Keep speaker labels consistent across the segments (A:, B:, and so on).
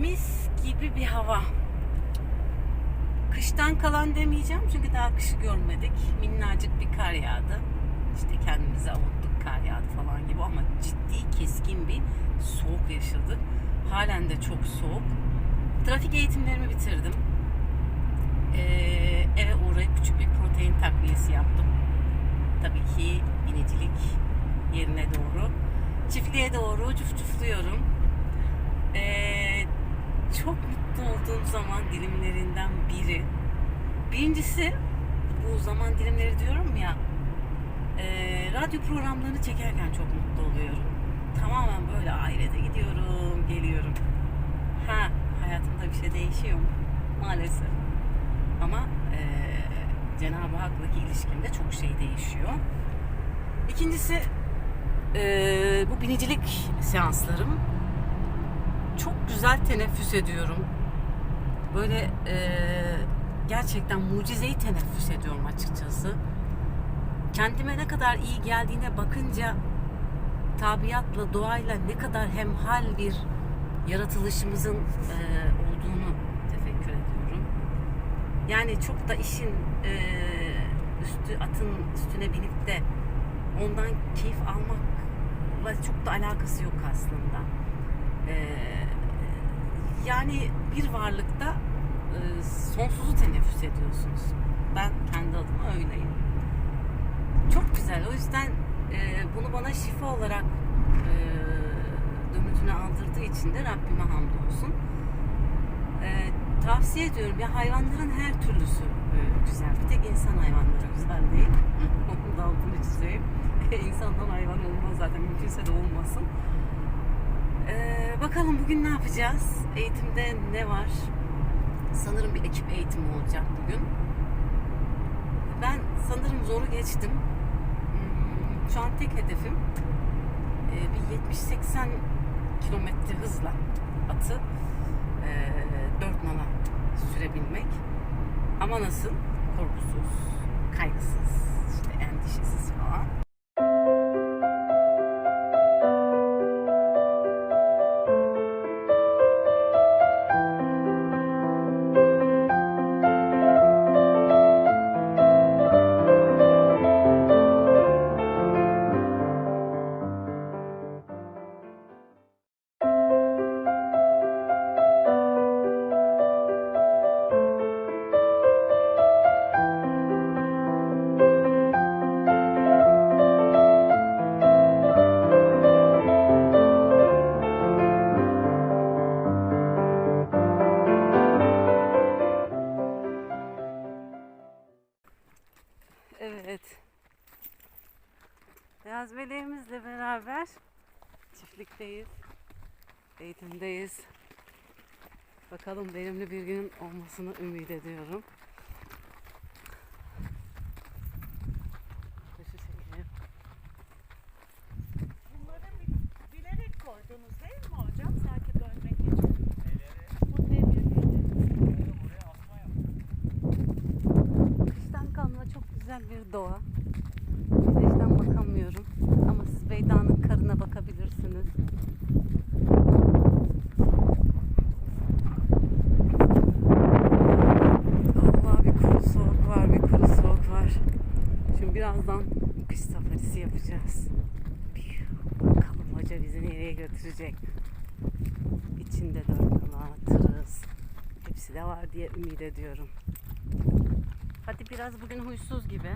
A: mis gibi bir hava. Kıştan kalan demeyeceğim çünkü daha kışı görmedik. Minnacık bir kar yağdı. İşte kendimizi avuttuk kar yağdı falan gibi ama ciddi keskin bir soğuk yaşadık. Halen de çok soğuk. Trafik eğitimlerimi bitirdim. Ee, eve uğrayıp küçük bir protein takviyesi yaptım. Tabii ki binicilik yerine doğru. Çiftliğe doğru cuf cufluyorum. Ee, çok mutlu olduğum zaman dilimlerinden biri. Birincisi bu zaman dilimleri diyorum ya e, radyo programlarını çekerken çok mutlu oluyorum. Tamamen böyle ailede gidiyorum, geliyorum. Ha hayatımda bir şey değişiyor mu? Maalesef. Ama e, Cenab-ı Hak'la ilişkimde çok şey değişiyor. İkincisi e, bu binicilik seanslarım güzel teneffüs ediyorum. Böyle e, gerçekten mucizeyi teneffüs ediyorum açıkçası. Kendime ne kadar iyi geldiğine bakınca tabiatla, doğayla ne kadar hemhal bir yaratılışımızın e, olduğunu tefekkür ediyorum. Yani çok da işin e, üstü atın üstüne binip de ondan keyif almakla çok da alakası yok aslında. Ee, yani bir varlıkta e, sonsuzu teneffüs ediyorsunuz. Ben kendi adıma öyleyim. Çok güzel. O yüzden e, bunu bana şifa olarak e, dömütüne aldırdığı için de Rabbime hamdolsun. E, tavsiye ediyorum. Ya hayvanların her türlüsü e, güzel. Bir tek insan hayvanları güzel değil. Onu da altını çizeyim. İnsandan hayvan olmaz zaten. Mümkünse de olmasın. Ee, bakalım bugün ne yapacağız? Eğitimde ne var? Sanırım bir ekip eğitimi olacak bugün. Ben sanırım zoru geçtim. Hmm, Şu an tek hedefim e, bir 70-80 kilometre hızla atı e, dört nala sürebilmek. Ama nasıl? Korkusuz, kaygısız, işte endişesiz falan. Eğitimdeyiz. Bakalım verimli bir gün olmasını ümit ediyorum. Kuşu çekeyim.
B: Bunları bi- bilerek koydunuz değil mi hocam? Sanki dönmek için. Bu demirleri.
A: Kıştan kalma çok güzel bir doğa. Güneşten bakamıyorum. Ama siz Beyda'nın karına bakabilirsiniz. Allah bir kuru soğuk var, bir kuru soğuk var. Şimdi birazdan kış safarisi yapacağız. Bakalım hoca bizi nereye götürecek. İçinde dörtnala, tırız. Hepsi de var diye ümit ediyorum. Hadi biraz bugün huysuz gibi.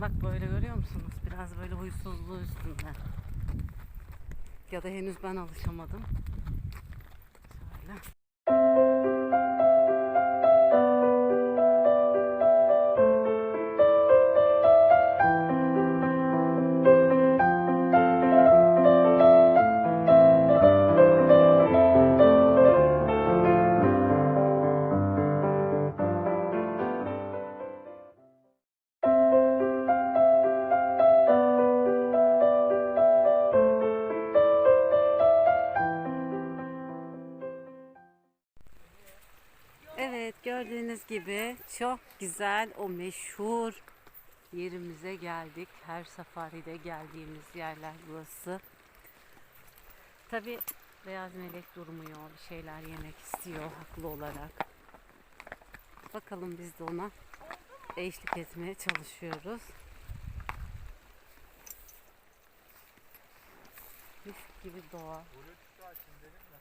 A: Bak böyle görüyor musunuz? Biraz böyle huysuzluğu üstünde. Ya da henüz ben alışamadım. Gördüğünüz gibi çok güzel o meşhur yerimize geldik. Her safaride geldiğimiz yerler burası. Tabi Beyaz melek durmuyor. Bir şeyler yemek istiyor haklı olarak. Bakalım biz de ona eşlik etmeye çalışıyoruz. Mis gibi doğa. Evet,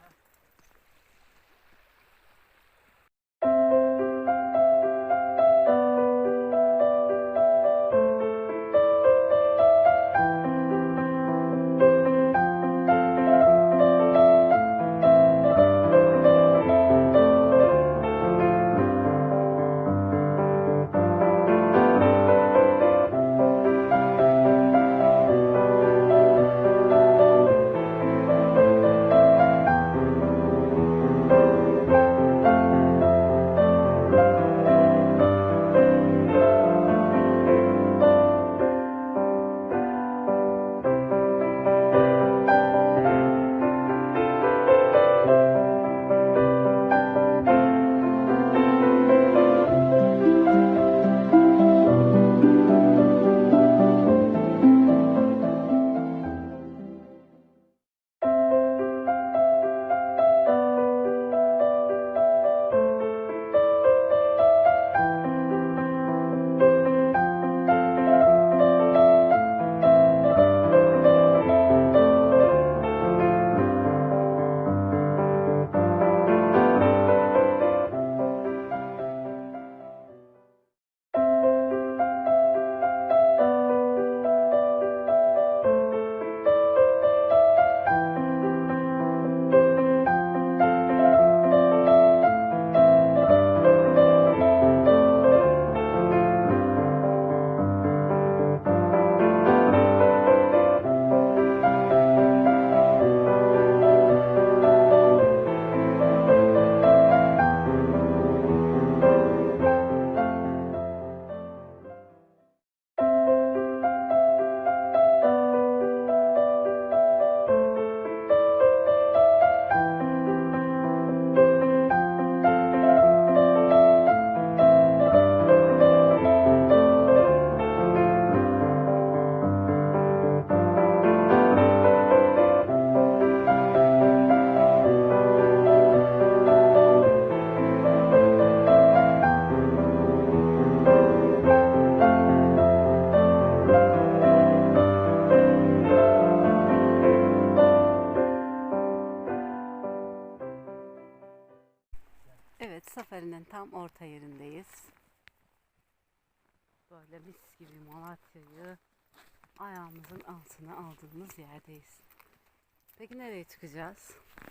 A: nereye çıkacağız?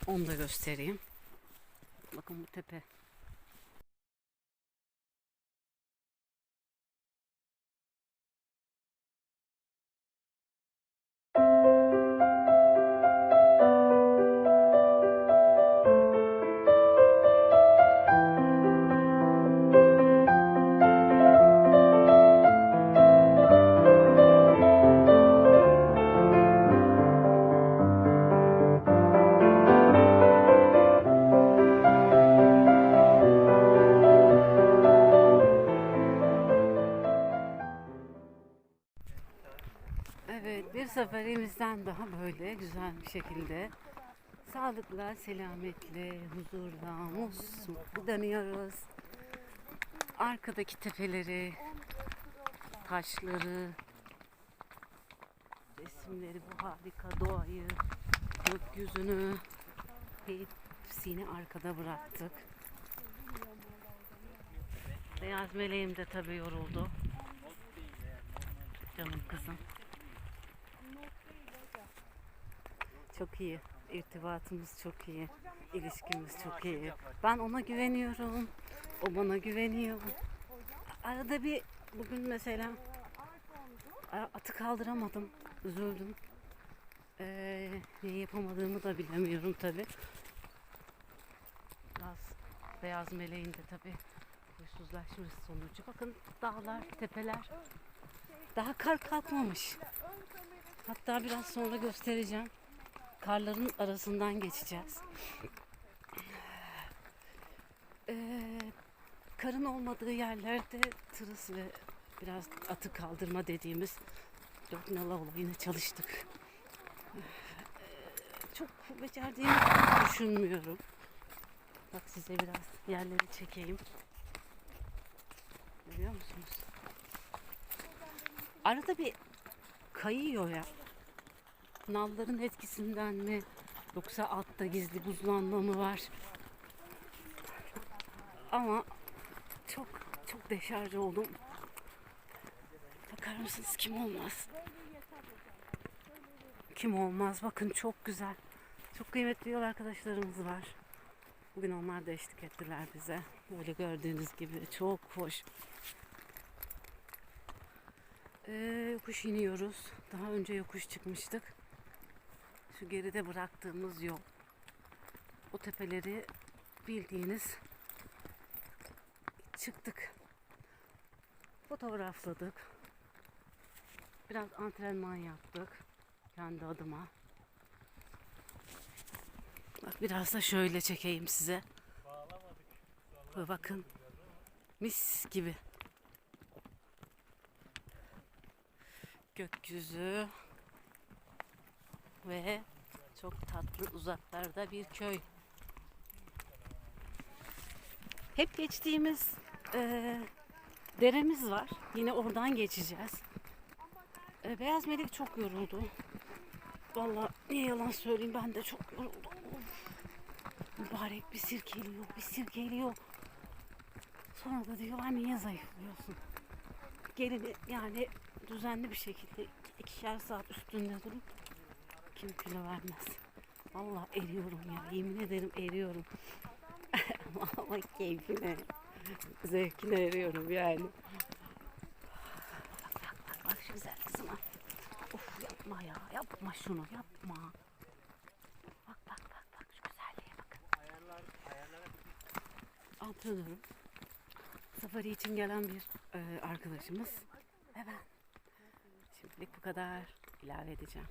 A: Onu da göstereyim. Bakın bu tepe. Bir seferimizden daha böyle güzel bir şekilde sağlıkla, selametle, huzurla, mutlu dönüyoruz. Arkadaki tepeleri, taşları, resimleri, bu harika doğayı, gökyüzünü hepsini arkada bıraktık. Beyaz meleğim de tabii yoruldu. Canım kızım. Çok iyi. İrtibatımız çok iyi. İlişkimiz çok iyi. Ben ona güveniyorum. O bana güveniyor. Arada bir bugün mesela atı kaldıramadım. Üzüldüm. Ee, ne yapamadığımı da bilemiyorum tabi. Biraz beyaz meleğin de tabi huysuzlaşması sonucu. Bakın dağlar, tepeler. Daha kar kalkmamış. Hatta biraz sonra göstereceğim. Karların arasından geçeceğiz. Ee, karın olmadığı yerlerde tırıs ve biraz atı kaldırma dediğimiz dört nala olayını çalıştık. Ee, çok becerdiğimi düşünmüyorum. Bak size biraz yerleri çekeyim. Görüyor musunuz? Arada bir kayıyor ya. Nalların etkisinden mi? Yoksa altta gizli buzlanma mı var? Ama çok çok deşarj oldum. Bakar mısınız kim olmaz? Kim olmaz? Bakın çok güzel. Çok kıymetli yol arkadaşlarımız var. Bugün onlar da eşlik ettiler bize. Böyle gördüğünüz gibi çok hoş. Ee, yokuş iniyoruz. Daha önce yokuş çıkmıştık. Şu geride bıraktığımız yol. O tepeleri bildiğiniz çıktık. Fotoğrafladık. Biraz antrenman yaptık. Kendi adıma. Bak biraz da şöyle çekeyim size. Ve bakın. Mis gibi. Gökyüzü ve çok tatlı uzaklarda bir köy. Hep geçtiğimiz eee, deremiz var. Yine oradan geçeceğiz. E, Beyaz melek çok yoruldu. Vallahi niye yalan söyleyeyim ben de çok yoruldum. Of. Mübarek bir sirkeliyor, bir sirkeliyor. Sonra da diyor "Ay, niye zayıflıyorsun? Gelini yani düzenli bir şekilde ikişer saat üstünde durup kilo vermez. Vallahi eriyorum ya. Yemin ederim eriyorum. Ama keyfine, zevkine eriyorum yani. Bak bak, bak şu güzel kızıma. Of yapma ya. Yapma şunu yapma. Bak bak bak bak şu güzelliğe bakın. Antrenörüm. Safari için gelen bir e, arkadaşımız. Ve ben. Şimdilik bu kadar. ilave edeceğim.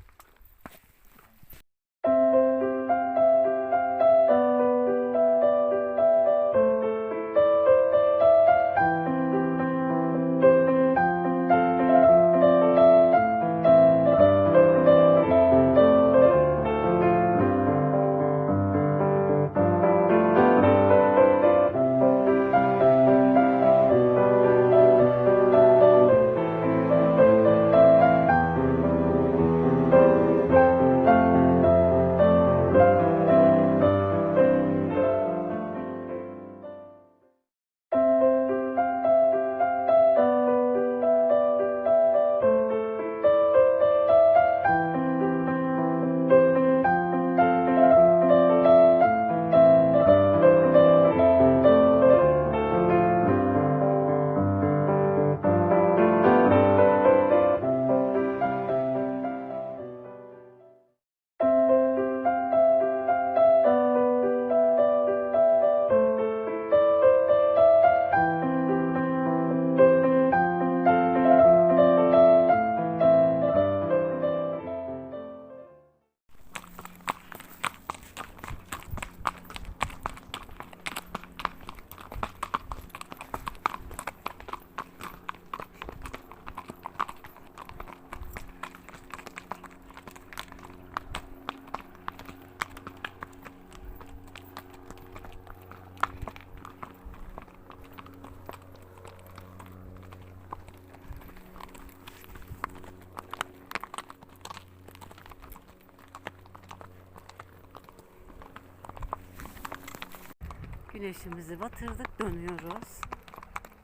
A: Güneşimizi batırdık, dönüyoruz.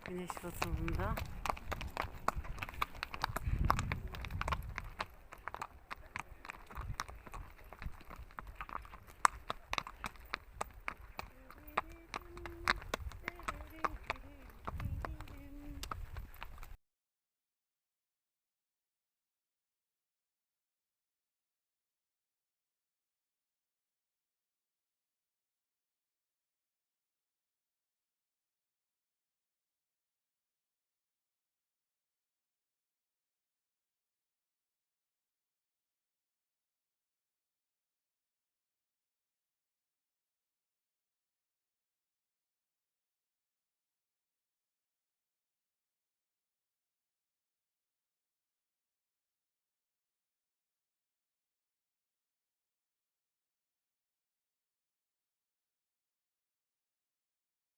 A: Güneş batımında